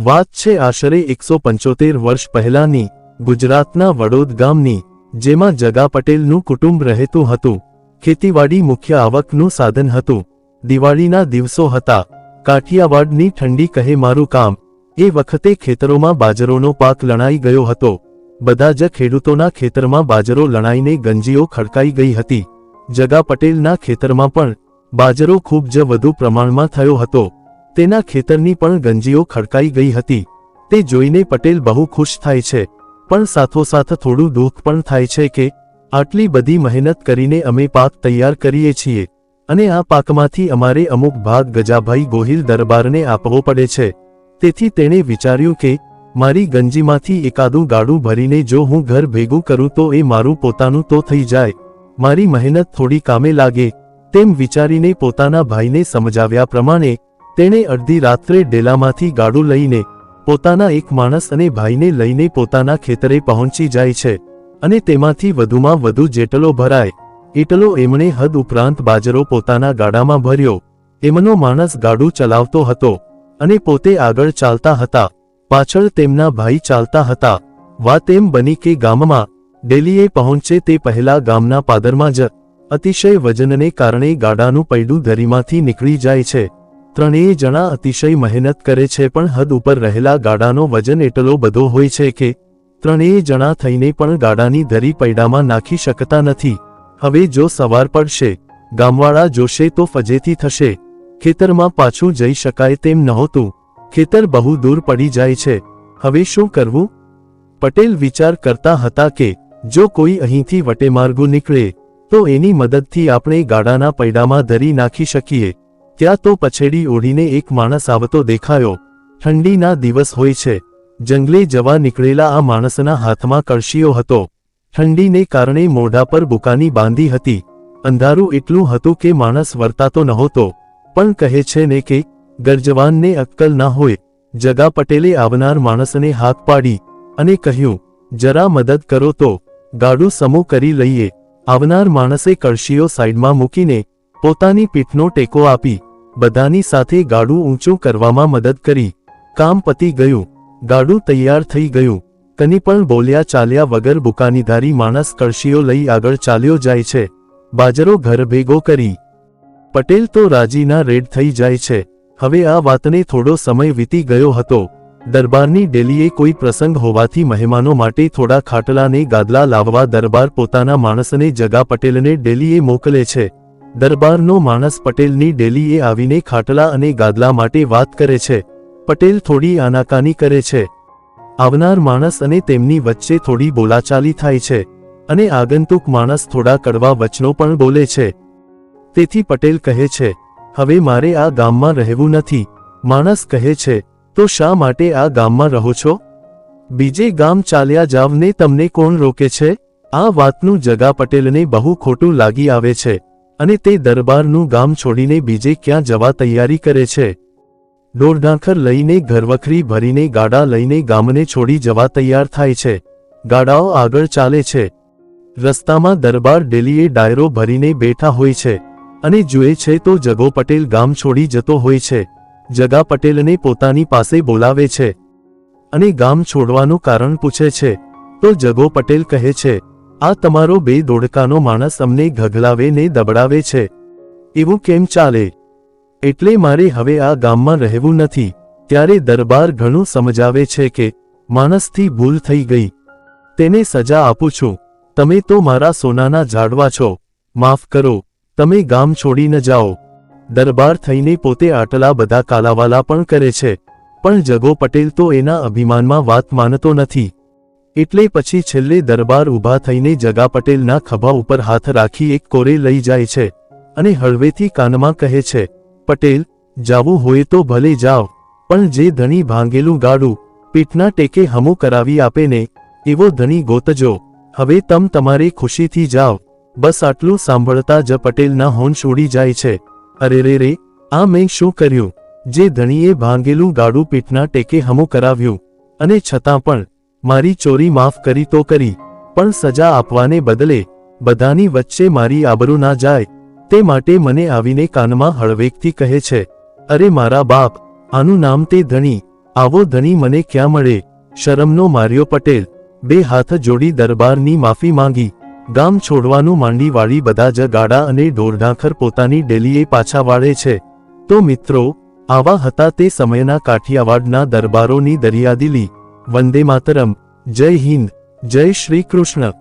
વાત છે આશરે એકસો પંચોતેર વર્ષ પહેલાની ગુજરાતના વડોદ ગામની, જેમાં જગા પટેલનું કુટુંબ રહેતું હતું. ખેતીવાડી મુખ્ય આવકનું સાધન હતું. દિવાળીના દિવસો હતા. કાઠિયાવાડની ઠંડી કહે મારું કામ. એ વખતે ખેતરોમાં બાજરોનો પાક લણાઈ ગયો હતો. બધા જ ખેડૂતોના ખેતરમાં બાજરો લણાઈને ગંજીઓ ખડકાઈ ગઈ હતી. જગા પટેલના ખેતરમાં પણ બાજરો ખૂબ જ વધુ પ્રમાણમાં થયો હતો. તેના ખેતરની પણ ગંજીઓ ખડકાઈ ગઈ હતી. તે જોઈને પટેલ બહુ ખુશ થાય છે. પણ સાથોસાથ થોડું દુઃખ પણ થાય છે કે, આટલી બધી મહેનત કરીને અમે પાક તૈયાર કરીએ છીએ. અને આ પાકમાંથી અમારે અમુક ભાગ ગજાભાઈ ગોહિલ દરબારને આપવો પડે છે. તેથી તેણે વિચાર્યું કે, મારી ગંજીમાંથી એકાદું ગાડું ભરીને જો હું ઘર ભેગું કરું તો એ મારું પોતાનું તો થઈ જાય. મારી મહેનત થોડી કામે લાગે. તેમ વિચારીને પોતાના ભાઈને સમજાવ્યા પ્રમાણે તેણે અડધી રાત્રે ડેલામાંથી ગાડું લઈને પોતાના એક માણસ અને ભાઈને લઈને પોતાના ખેતરે પહોંચી જાય છે અને તેમાંથી વધુમાં વધુ જેટલો ભરાય, એટલો એમણે હદ ઉપરાંત બાજરો પોતાના ગાડામાં ભર્યો. એમનો માણસ ગાડું ચલાવતો હતો અને પોતે આગળ ચાલતા હતા. પાછળ તેમના ભાઈ ચાલતા હતા. વાત એમ બની કે ગામમાં ડેલીએ પહોંચે તે પહેલા ગામના પાદરમાં જ અતિશય વજનને કારણે ગાડાનું પૈડું ધરીમાંથી નીકળી જાય છે. ત્રણેય જણા અતિશય મહેનત કરે છે પણ હદ ઉપર રહેલા ગાડાનો વજન એટલો બધો હોય છે કે ત્રણેય જણા થઈને પણ ગાડાની ધરી પૈડામાં નાખી શકતા નથી. હવે જો સવાર પડશે, ગામવાળા જોશે તો ફજેથી થશે. ખેતરમાં પાછું જઈ શકાય તેમ નહોતું. ખેતર બહુ દૂર પડી જાય છે. હવે શું કરવું? પટેલ વિચાર કરતા હતા કે જો કોઈ અહીંથી વટેમાર્ગો નીકળે, તો એની મદદથી આપણે ગાડાના પૈડામાં ધરી નાખી શકીએ. ત્યાં તો પછેડી ઓઢીને એક માણસ આવતો દેખાયો. ઠંડીના દિવસ હોય છે. જંગલે જવા નીકળેલા આ માણસના હાથમાં કળશીઓ હતો. ઠંડીને કારણે મોઢા પર બુકાની બાંધી હતી. અંધારું એટલું હતું કે માણસ વર્તાતો નહોતો. પણ કહે છે ને કે, ગરજવાનને અક્કલ ના હોય. જગા પટેલે આવનાર માણસને હાક પાડી અને કહ્યું, જરા મદદ કરો તો, ગાડું સમૂહ કરી લઈએ. આવનાર માણસે કળશીઓ સાઈડમાં મૂકીને પોતાની પીઠનો ટેકો આપી. બધાની સાથે ગાડું ઊંચું કરવામાં મદદ કરી. કામ પતી ગયું. ગાડું તૈયાર થઈ ગયું. કની પણ બોલ્યા ચાલ્યા વગર બુકાનીધારી માણસ કળશીઓ લઈ આગળ ચાલ્યો જાય છે. બાજરો ઘર ભેગો કરી. પટેલ તો રાજીના રેડ થઈ જાય છે. હવે આ વાતને થોડો સમય વીતી ગયો હતો. દરબારની ડેલીએ કોઈ પ્રસંગ હોવાથી મહેમાનો માટે થોડા ખાટલાને ગાદલા લાવવા દરબાર પોતાના માણસને જગા પટેલને ડેલીએ મોકલે છે. દરબારનો માણસ પટેલની ડેલીએ આવીને ખાટલા અને ગાદલા માટે વાત કરે છે. પટેલ થોડી આનાકાની કરે છે. આવનાર માણસ અને તેમની વચ્ચે થોડી બોલાચાલી થાય છે અને આગંતુક માણસ થોડા કડવા વચનો પણ બોલે છે. તેથી પટેલ કહે છે, હવે મારે આ ગામમાં રહેવું નથી. માણસ કહે છે, તો શા માટે આ ગામમાં રહો છો? બીજે ગામ ચાલ્યા જાવને તમને કોણ રોકે છે? આ વાતનું જગા પટેલને બહુ ખોટું લાગી આવે છે. અને તે દરબારનું ગામ છોડીને બીજે ક્યાં જવા તૈયારી કરે છે? દોરડાંખર લઈને ઘરવખરી ભરીને ગાડા લઈને ગામને છોડી જવા તૈયાર થાય છે. ગાડાઓ આગળ ચાલે છે. રસ્તામાં દરબાર ડેલીએ ડાયરો ભરીને બેઠા હોય છે અને જુએ છે તો જગો પટેલ ગામ છોડી જતો હોય છે. જગા પટેલને પોતાની પાસે બોલાવે છે અને ગામ છોડવાનું કારણ પૂછે છે. તો જગો પટેલ કહે છે આ તમારો બે દોડકાનો માણસ અમને ઘગલાવે ને દબડાવે છે. એવું કેમ ચાલે? એટલે મારે હવે આ ગામમાં રહેવું નથી. ત્યારે દરબાર ઘણું સમજાવે છે કે માણસથી ભૂલ થઈ ગઈ. તેને સજા આપું છું. તમે તો મારા સોનાના ઝાડવા છો. માફ કરો. તમે ગામ છોડી ન જાઓ. દરબાર થઈને પોતે આટલા બધા કાલાવાલા પણ કરે છે. પણ જગો પટેલ તો એના અભિમાનમાં વાત માનતો નથી. એટલે પછી છેલ્લે દરબાર ઊભા થઈને જગા પટેલના ખભા ઉપર હાથ રાખી એક કોરે લઈ જાય છે અને હળવેથી કાનમાં કહે છે, પટેલ, જાવું હોય તો ભલે જાવ, પણ જે ધણી ભાંગેલું ગાડું પીઠના ટેકે હમું કરાવી આપે ને, એવો ધણી ગોતજો. હવે તમ તમારે ખુશીથી જાવ. બસ આટલું સાંભળતા જ પટેલના હોંશ ઉડી જાય છે. અરે રે રે, આ મેં શું કર્યું? જે ધણીએ ભાંગેલું ગાડું પીઠના ટેકે હમું કરાવ્યું, અને છતાં પણ મારી ચોરી માફ કરી તો કરી, પણ સજા આપવાને બદલે બધાની વચ્ચે મારી આબરૂ ના જાય, તે માટે મને આવીને કાનમાં હળવેકથી કહે છે, અરે મારા બાપ, આનું નામ તે ધણી, આવો ધણી મને ક્યાં મળે? શરમનો માર્યો પટેલ, બે હાથ જોડી દરબારની માફી માંગી, ગામ છોડવાનું માંડી વાળી બધા જ ગાડા અને ઢોરઢાંખર પોતાની ડેલીએ પાછા વાળે છે. તો મિત્રો, આવા હતા તે સમયના કાઠિયાવાડના દરબારોની દરિયાદિલી વંદે માતરમ. જય હિન્દ. જય શ્રી કૃષ્ણ.